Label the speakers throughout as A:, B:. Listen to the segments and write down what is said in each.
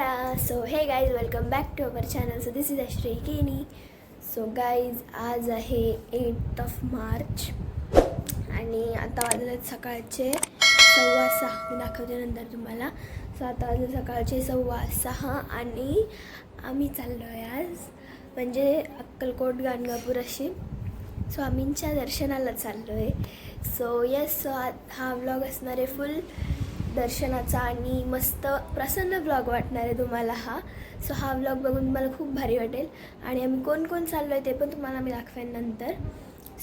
A: So hey guys welcome back to our channel so this is Ashri Keni so guys आज आहे eight of March आणि आता वाजले सकाळचे सव्वा सहा. मी दाखवते नंतर तुम्हाला. सो आता वाजले सकाळचे सव्वा सहा आणि आम्ही चाललो आहे आज. म्हणजे अक्कलकोट गाणगापूर अशी. स्वामींच्या दर्शनाला चाललो आहे सो येस सो हा व्लॉग असणार आहे फुल दर्शनाचा आणि मस्त प्रसन्न ब्लॉग वाटणार आहे तुम्हाला हा. सो हा व्लॉग बघून तुम्हाला खूप भारी वाटेल. आणि आम्ही कोण कोण चाललो आहे ते पण तुम्हाला मी दाखवेन नंतर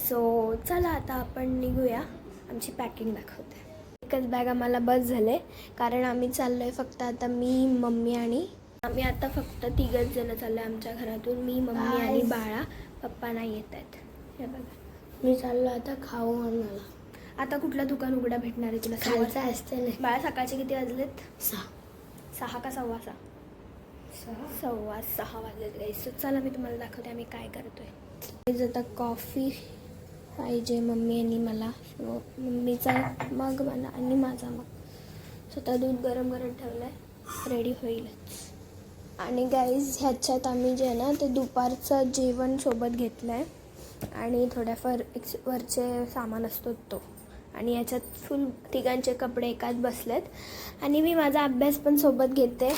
A: सो चला आता आपण निघूया. आमची पॅकिंग दाखवते. एकच बॅग आम्हाला बस झाले कारण आम्ही चाललो आहे फक्त आता मी मम्मी आणि आम्ही आता फक्त तिघच जण चाललो आहे आमच्या घरातून. मी मम्मी आणि बाळा. पप्पा नाही येत आहेत. हे बघा.
B: मी चाललो आता खाऊ आणायला.
A: आता कुठलं दुकान उघडा भेटणार आहे तुला? सव्वा-
B: असते नाही
A: बाळा सकाळचे किती वाजलेत?
B: सहा.
A: सहा का सव्वा सहा? सव्वा सहा वाजलेत गाईस सो चला मी तुम्हाला दाखवते आम्ही काय करतोय. आता कॉफी पाहिजे मम्मी आणि मला. मम्मीचा मग मला आणि माझा मग. स्वतः दूध गरम करत ठेवलं आहे रेडी होईलच. आणि गाईज ह्याच्यात आम्ही जे आहे ना ते दुपारचं जेवण सोबत घेतलं आहे आणि थोड्याफार एक्स वरचे सामान असतो तो. आणि याच्यात फुल तिघांचे कपडे एकात बसलेत. आणि मी माझा अभ्यास पण सोबत घेते.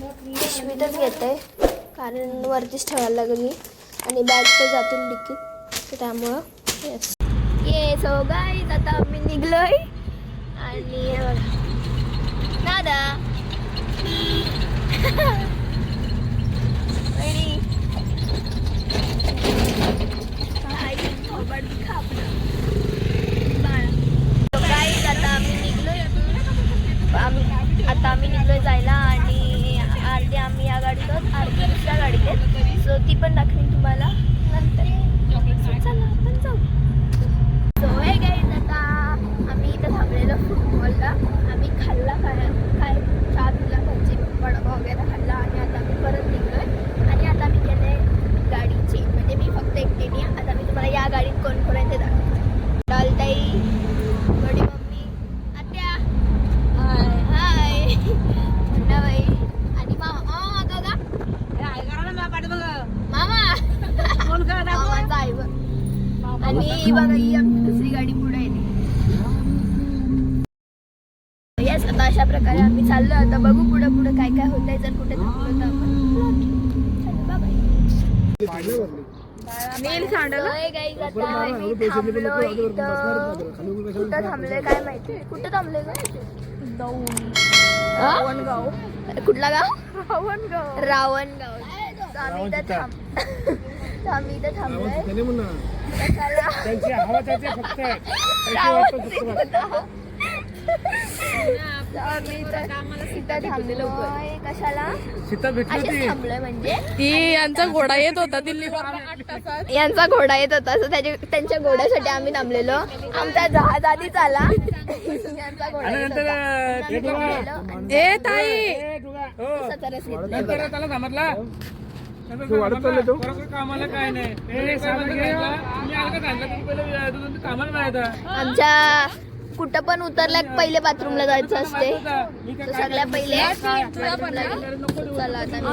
A: पिशवीतच घेते कारण वरतीच ठेवायला लागली आणि बॅग तर जातील डिकीत तर त्यामुळं येस ये सो गाईज आता आम्ही निघलोय. आणि हे बघा दादा वहिनी. आई, थोबाड खापलं. बाळा. So guys, आता आम्ही निघलोय आम्ही आता आम्ही निघलोय जायला आणि अर्धी आम्ही या गाडीत आहोत अर्धी दुसऱ्या गाडीत आहेत सो ती पण दाखवीन तुम्हाला नंतर So चला आपण जाऊ सो हे गाईज आता आम्ही इथं थांबलेलो फुटबॉलला आम्ही खाल्ला काय काय चहा पिला भजी वडापाव वगैरे खाल्ला आणि आता आम्ही परत निघलोय आणि आता आम्ही केलंय गाडीची म्हणजे मी फक्त एकटीने आहे. आता मी तुम्हाला या गाडीत कोण कोण आहे ते दाखवते डालताई बडी मम्मी आत्या हाय हाय मुन्नाबाई आणि मामा मामा मागं का मामा मामाचा आहे बघ. आणि ही बघा ही आमची दुसरी गाडी पुढे येते येस आता अशा प्रकारे आम्ही चाललो आता बघू पुढे पुढे काय काय होतंय जर कुठे थांबलो तर आपण vlog घेऊ. चला, bye bye. So, हे guys, आता आम्ही थांबलोय इथं. कुठं थांबलोय काय माहिती? कुठं थांबलोय रावणगाव. कुठला गाव? रावणगाव. रावणगाव. आम्ही इथं थांब आम्ही इथं थांबलोय.
C: त्यांची त्याचे फक्त
A: आम्ही इथं. कशाला?
C: सीता भेटली
A: अशीच
C: होती.
A: थांबलोय म्हणजे.
D: ती यांचा घोडा येत होता दिल्ली
A: यांचा घोडा येत होता त्याच्या त्यांच्या घोड्यासाठी आम्ही थांबलेलो. आमचा जहाज आधीच आला. यांचा घोडा
C: आणि
A: येत होता.
C: ते.
D: ए ताई.
C: हो. त्याला समजला बरोबर कामाला काय नाही. ते
A: आमच्या कुठं पण उतरल्या पहिले बाथरूमला जायचं असते सगळ्या पहिले. चला आता मी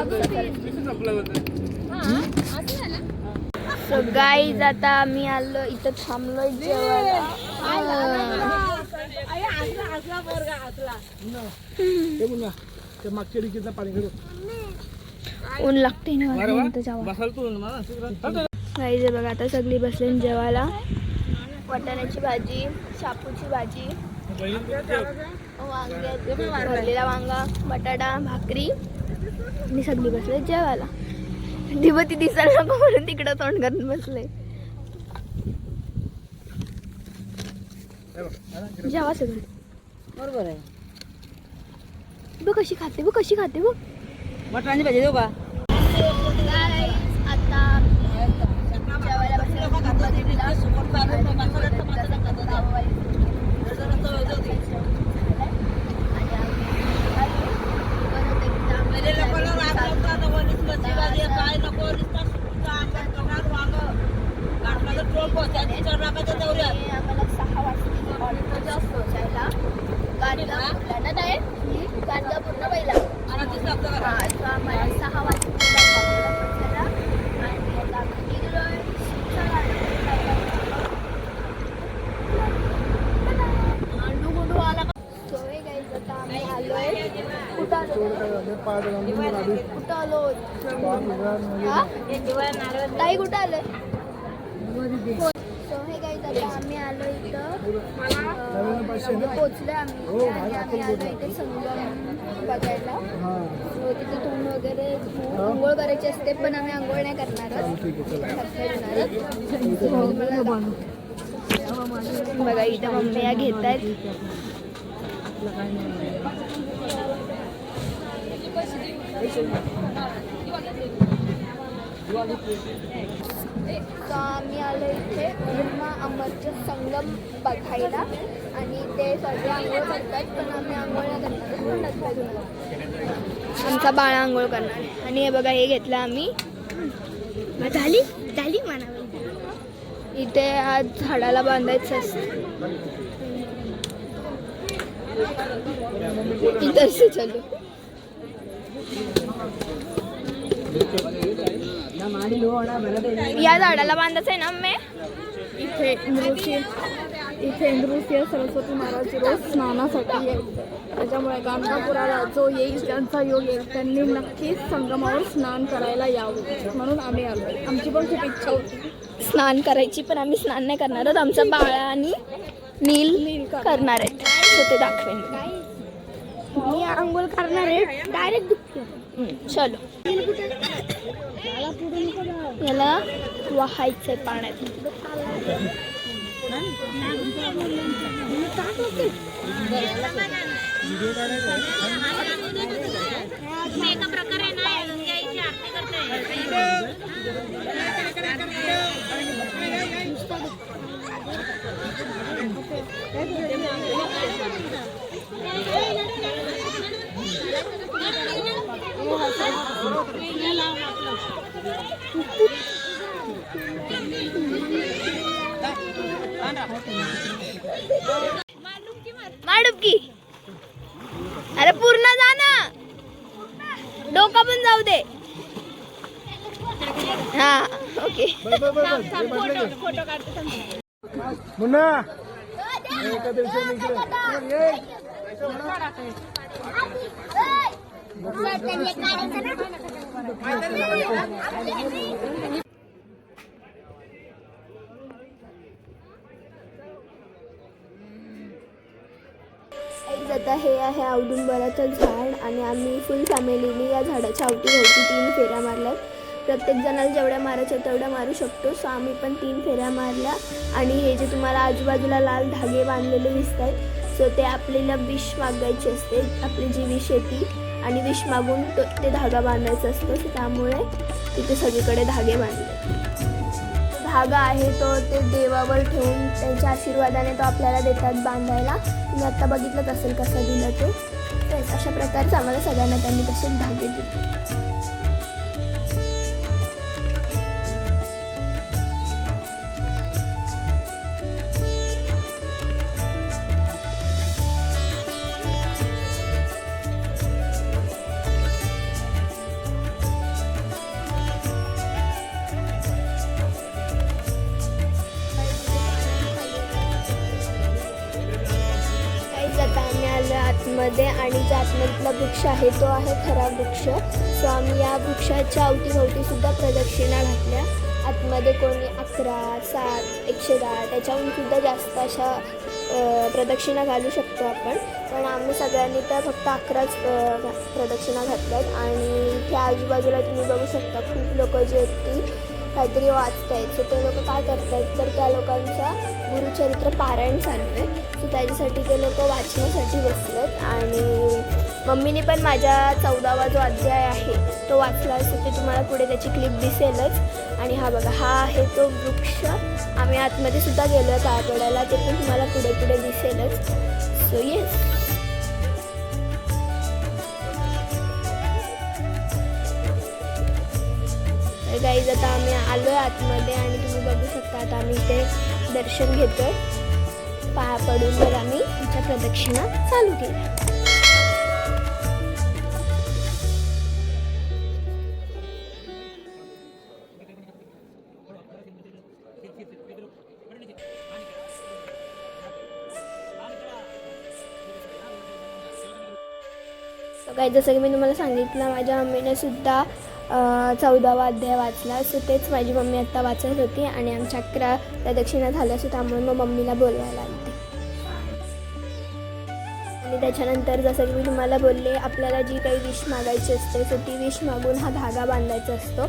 A: गाईज आता आम्ही आलो इथं थांबलोय जेवायला
C: ते मागच्या डिकीचा पाणी घेतो
A: ऊन लागते ना बघा आता सगळी बसली जेवायला वाटाण्याची भाजी शापूची भाजी वांगे भरलेला वांगा बटाटा भाकरी. आणि सगळी बसले जेवायला. दिव ती दिसायला नको म्हणून तिकडं तोंड करून बसले. जेवा सगळं.
D: बरोबर आहे.
A: बघ कशी खाते बघ कशी खाते बघ.
D: मटणाची भाजी देऊ का?
A: आम्हाला सहा वाजता ऑटोच्या पोचायला गाणगापूरला ना ताई? गाणगापूरला पहिला आम्हाला सहा वाजता पोचायला आणि आम्ही आलोय कुठं आलो कुठं आलो? ताई कुठं आलोय सो हे काही आता आम्ही आलो इथं. पोचलो आम्ही आणि आम्ही आलो इथे संगम बघायला. सो तिथे धुवून वगैरे आंघोळ करायची असते पण आम्ही आंघोळ नाही करणार. बघा. इथं मम्मी या घेत आहेत तर आम्ही आलो इथे? पूर्ण अमरचं संगम बघायला. आणि ते सगळे आंघोळ करतात पण आम्ही आंघोळ करणार. आमचा बाळा आंघोळ करणार. आहे. आणि हे बघा हे घेतलं आम्ही. झाली? झाली म्हणा इथे आज झाडाला बांधायचं असतं. से चलो. या झाडाला बांधायचं आहे ना मी
B: इथे नृत्य इथे नृत्य सरस्वती महाराज रोज स्नानासाठी यायचे त्याच्यामुळे गाणगापुराला जो येईल त्यांचा योग येईल. त्यांनी नक्कीच संगमावर स्नान करायला यावं. म्हणून आम्ही आलो आमची पण खूप इच्छा होती.
A: स्नान करायची पण आम्ही स्नान नाही करणार आहोत. आमचा बाळा आणि नील करणार. आहेत. ते दाखवेन.
B: मी आंघोळ करणार आहे. डायरेक्ट
A: हम्म, चलो. याला वाहायचंय पाण्यात. मार डुबकी अरे पूर्ण जा ना. डोका पण जाऊ दे. हा ओके.
C: मुन्ना.
A: आता हे आहे औदुंबराचं झाड आणि आम्ही फुल फॅमिलीने या झाडाच्या अवतीभोवती तीन फेऱ्या मारल्यात. प्रत्येक जणाला जेवढ्या मारायच्या तेवढ्या मारू शकतो. सो आम्ही पण तीन फेऱ्या मारल्या आणि हे जे तुम्हाला आजूबाजूला लाल धागे बांधलेले दिसत आहेत सो ते आपल्याला विष मागायची असते आपली जी विष येते आणि विष मागून तो ते धागा बांधायचा असतो सो त्यामुळे तिथे सगळीकडे धागे बांधले. धागा आहे तो ते देवावर ठेवून त्यांच्या आशीर्वादाने तो आपल्याला देतात बांधायला. तुम्ही आत्ता बघितलंच असेल कसं दिलं ते. तेच अशा प्रकारचं आम्हाला सगळ्यांना त्यांनी तसेच धागे दिले. वृक्ष आहे तो आहे खरा वृक्ष. सो आम्ही या वृक्षाच्या अवतीभोवती सुद्धा प्रदक्षिणा घातल्या. आतमध्ये कोणी अकरा सात एकशे दहा त्याच्याहून सुद्धा जास्त अशा प्रदक्षिणा घालू शकतो आपण. पण आम्ही सगळ्यांनी तर फक्त अकराच घा- प्रदक्षिणा घातल्यात. आणि त्या आजूबाजूला तुम्ही बघू शकता खूप लोक जे आहेत ती काहीतरी वाचतायत सो ते लोक काय करतायत तर त्या लोकांचा गुरुचरित्र पारायण चालू आहे. सो त्याच्यासाठी ते लोक वाचण्यासाठी बसलेत. आणि मम्मीने पण माझ्या चौदावा जो अध्याय आहे तो वाचला असतो ते तुम्हाला पुढे त्याची क्लिप दिसेलच. आणि हा बघा हा आहे तो वृक्ष. आम्ही आतमध्ये सुद्धा गेलो आहे पाया पडायला ते पण तुम्हाला पुढे पुढे दिसेलच. सो येस तर गाईज आता आम्ही आलो आहे आतमध्ये आणि तुम्ही बघू शकता आता आम्ही इथे दर्शन घेतोय. पाया पडून तर आम्ही तिच्या प्रदक्षिणा चालू केल्या. काही जसं की मी तुम्हाला सांगितलं माझ्या मम्मीने सुद्धा चौदावा अध्याय वाचला. सो तेच माझी मम्मी आत्ता वाचत होती आणि आमच्या अकरा प्रदक्षिणा झाल्या सो त्यामुळे मग मम्मीला बोलवायला आली आणि त्याच्यानंतर जसं की मी तुम्हाला बोलले आपल्याला जी काही विश मागायची असते सो ती विश मागून हा धागा बांधायचा असतो.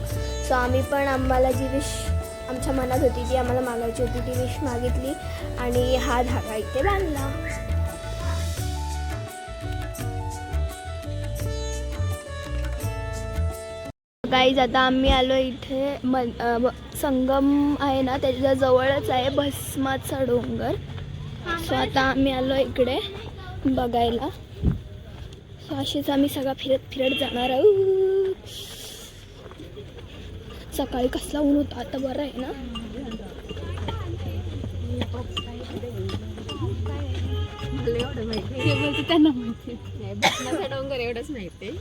A: सो आम्ही पण आम्हाला जी विश आमच्या मनात होती जी आम्हाला मागायची होती ती विश मागितली आणि हा धागा इथे बांधला. गाईज आता आम्ही आलो इथे मन संगम आहे ना त्याच्या जवळच आहे भस्माचा डोंगर सो आता आम्ही आलो इकडे बघायला. सो अशीच आम्ही सगळा फिरत फिरत जाणार आहोत. सकाळी कसला ऊन होता आता बरं आहे ना?
B: त्यांना माहिती डोंगर एवढंच माहिती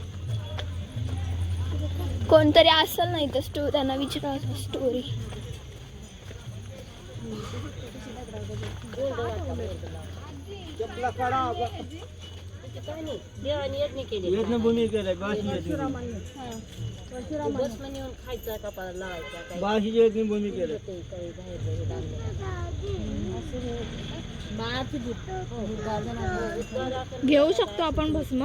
A: कोणतरी असेल नाही तर स्टो त्यांना विचारा स्टोरी
B: घेऊ शकतो आपण भस्म?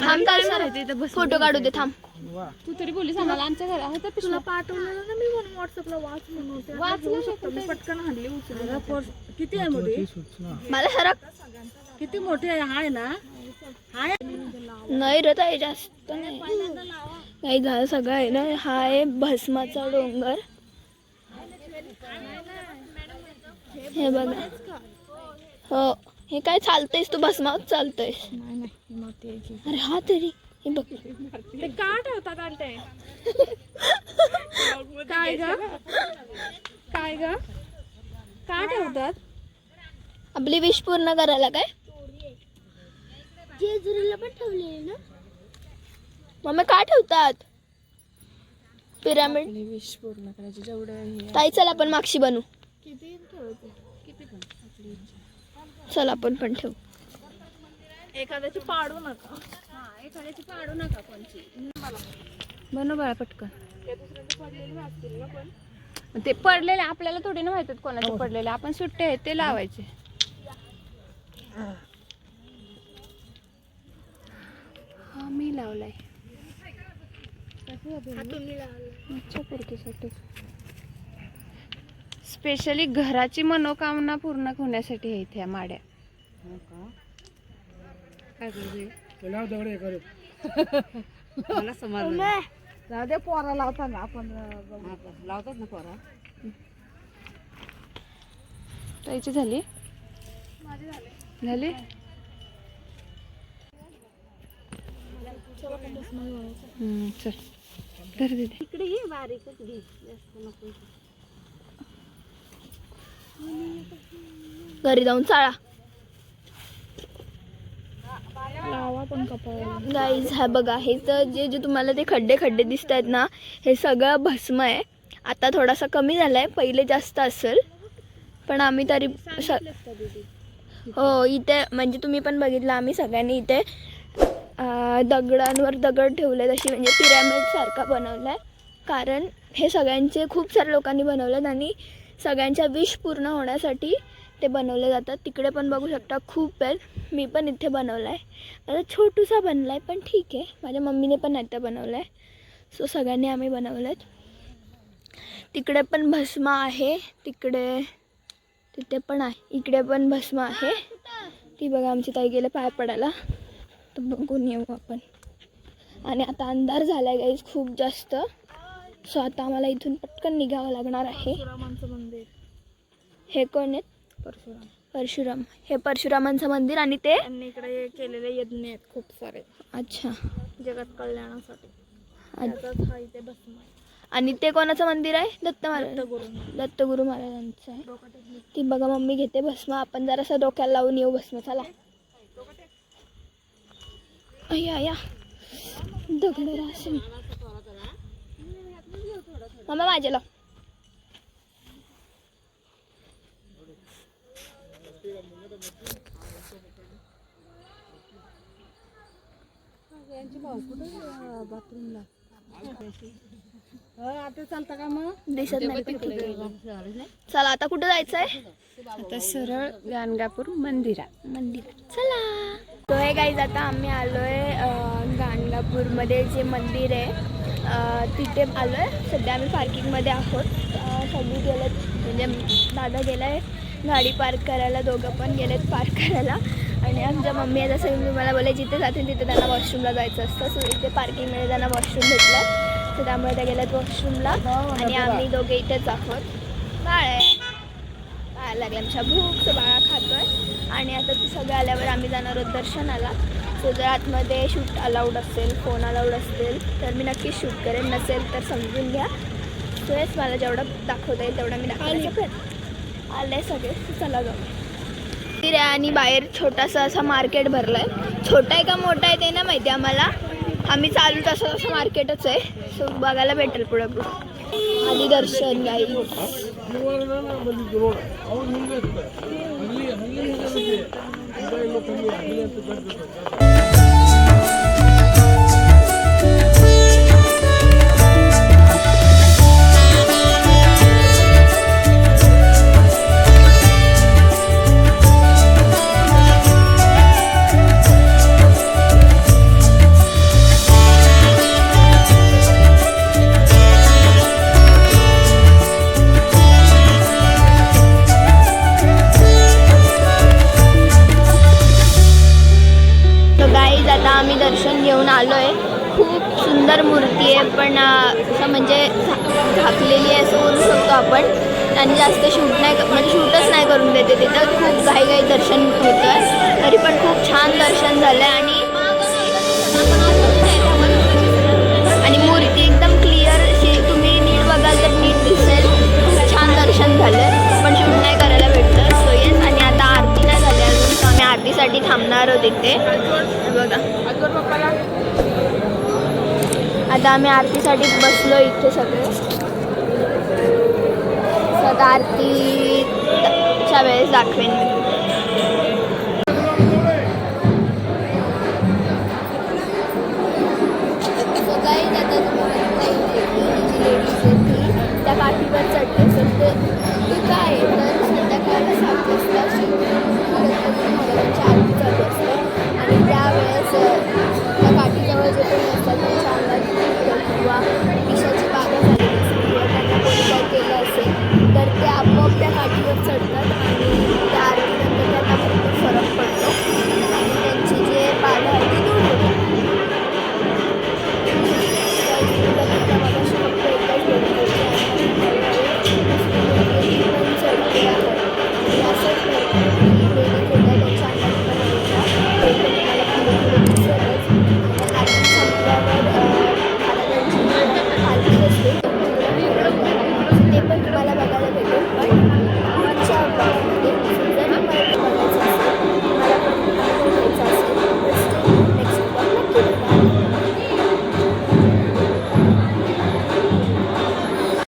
A: थांब फोटो काढू दे थांब.
B: तू तरी बोलीस आम्हाला आमच्या घरी आहे तुला पाठवलेलं ना मी म्हणून व्हॉट्सअपला वाच म्हणून वाचू शकतो मी पटकन हल्ली उचलून.
E: किती आहे मोठी?
A: मला सरक
E: किती मोठी आहे? हाय ना?
A: नाही रे ताई जास्त नाही. काही झालं सगळं आहे ना. हा आहे भस्माचा डोंगर. हे बघा. हो. हे काय चालतंयस तू? भस्मावर चालतोयस.
B: नाही ही.
A: अरे हा तरी. हे बघ.
B: ते का ठेवतात आलते काय ग? काय ग? का ठेवतात
A: आपली विश पूर्ण करायला काय? जेजुरीला पण ठेवले ना? मम्मी का ठेवतात? पिरामिड
B: विश पूर्ण करायची. जेवढं
A: ताई चल आपण मागशी बनू.
B: किती? ठेवते
A: चल आपण पण ठेवू.
B: एखाद्याची पाडू नका. एखाद्याची पाडू नका कोणची.
D: बनव बाळा पटकन.
B: त्या दुसऱ्यांचे पडलेले वाचतील ना पण
D: ते पडलेले आपल्याला थोडी ना माहीत कोणाचे पडलेले. आपण सुट्टे आहेत ते लावायचे. हा मी लावलाय. अच्छा पुरकीसाठी स्पेशली घराची मनोकामना पूर्ण होण्यासाठी आहे इथे या माड्या.
C: हे करू.
E: जाऊ दे पोरा लावताना आपण
D: लावतात ना पोरा? ताईची झाली? झाली. हम्म, चल. धर दीदी.
A: घरी जाऊन चाळा. गाईज हा बघा हे तर जे जे तुम्हाला ते खड्डे खड्डे दिसत आहेत ना हे सगळं भस्म आहे. आता थोडासा कमी झाला आहे पहिले जास्त असेल. पण आम्ही तरी हो इथे म्हणजे तुम्ही पण बघितलं आम्ही सगळ्यांनी इथे दगडांवर दगड ठेवले तशी म्हणजे पिरॅमिड सारखा बनवला आहे कारण हे सगळ्यांचे खूप साऱ्या लोकांनी बनवलेत आणि सगळ्यांच्या विश पूर्ण होण्यासाठी ते बनवले जातात. तिकडे पण बघू शकता खूप आहेत मी पण इथे बनवला आहे माझा छोटूसा बनला आहे पण ठीक आहे. माझ्या मम्मीने पण आता बनवला आहे सो सगळ्यांनी आम्ही बनवलं आहेत तिकडे पण भस्म आहे. तिकडे तिथे पण आहे. इकडे पण भस्म आहे. ती बघा आमची ताई गेले पाय पडायला. तर बघून येऊ आपण. आणि आता अंधार झाला आहे गाईज खूप जास्त. सो आता आम्हाला इथून पटकन निघावं लागणार आहे.
B: रामांचं मंदिर
A: हे कोण आहेत?
B: परशुराम.
A: परशुराम. हे परशुरामांचं मंदिर आणि ते?
B: त्यांनी इकडे केलेले यज्ञ आहेत खूप सारे.
A: अच्छा.
B: जगात कल्याणासाठी.
A: अच्छा.
B: त्याचाच हा इथे भस्म आहे.
A: आणि ते कोणाचं मंदिर आहे? दत्त महाराज.
B: दत्तगुरू
A: महाराजांचं आहे. ती बघा मम्मी घेते भस्म. आपण जरासं डोक्याला लावून येऊ भस्म. चला. अय्या या दगड मम्मा माझ्या लाव
E: बाथरूमला. आता चालतं का मग?
A: दिसत नाही. चला आता कुठं जायचं आहे
D: आता सरळ गाणगापूर मंदिरात.
A: मंदिर चला. तो हे गाईज आता आम्ही आलो आहे गाणगापूरमध्ये जे मंदिर आहे तिथे आलो आहे सध्या आम्ही पार्किंगमध्ये आहोत. सगळी गेलेत म्हणजे दादा गेला आहे गाडी पार्क करायला दोघं पण गेलेत पार्क करायला. आणि आमच्या मम्मी जसं मी मला बोलाय जिथे जातील तिथे त्यांना वॉशरूमला जायचं असतं. सो इथे पार्किंगमध्ये त्यांना वॉशरूम भेटलं. तर त्यामुळे त्या गेल्यात वॉशरूमला आणि आम्ही दोघे इथेच आहोत. बाळ. आहे बाळा लागल्या आमच्या भूक तर बाळा खातोय. आणि आता ते सगळे आल्यावर आम्ही जाणार आहोत दर्शनाला. सो जर आतमध्ये शूट अलाउड असेल फोन अलाउड असतील तर मी नक्कीच शूट करेन. नसेल तर समजून घ्या. सो हेच मला जेवढं दाखवता येईल तेवढं मी दाखवण्याचा प्रयत्न आले सगळे चला जाऊ तिरे आणि बाहेर छोटासा असा मार्केट भरला आहे छोटा आहे का मोठा आहे ते ना माहिती आम्हाला आम्ही चालू तसं तसं मार्केटच आहे सो बघायला भेटेल पुढं पुढे आधी दर्शन गाई तर गाईज आता आम्ही दर्शन घेऊन आलो आहे खूप सुंदर मूर्ती आहे पण असं म्हणजे झाकलेली आहे असं बोलू शकतो आपण. आणि जास्त शूट नाही म्हणजे शूटच नाही करून देते तिथं खूप घाई घाई दर्शन होतं आहे तरी पण खूप छान दर्शन झालं आहे आणि आणि मूर्ती एकदम क्लिअर तुम्ही नीट बघाल तर नीट दिसेल. खूप छान दर्शन झालं पण शूट नाही साठी थांबणार आहोत इथे. बघा. आता आम्ही आरतीसाठी बसलो इथे सगळे. So आता आरतीच्या वेळेस दाखवेन मी. त्या काठीवर चढते तर ते काय 价格。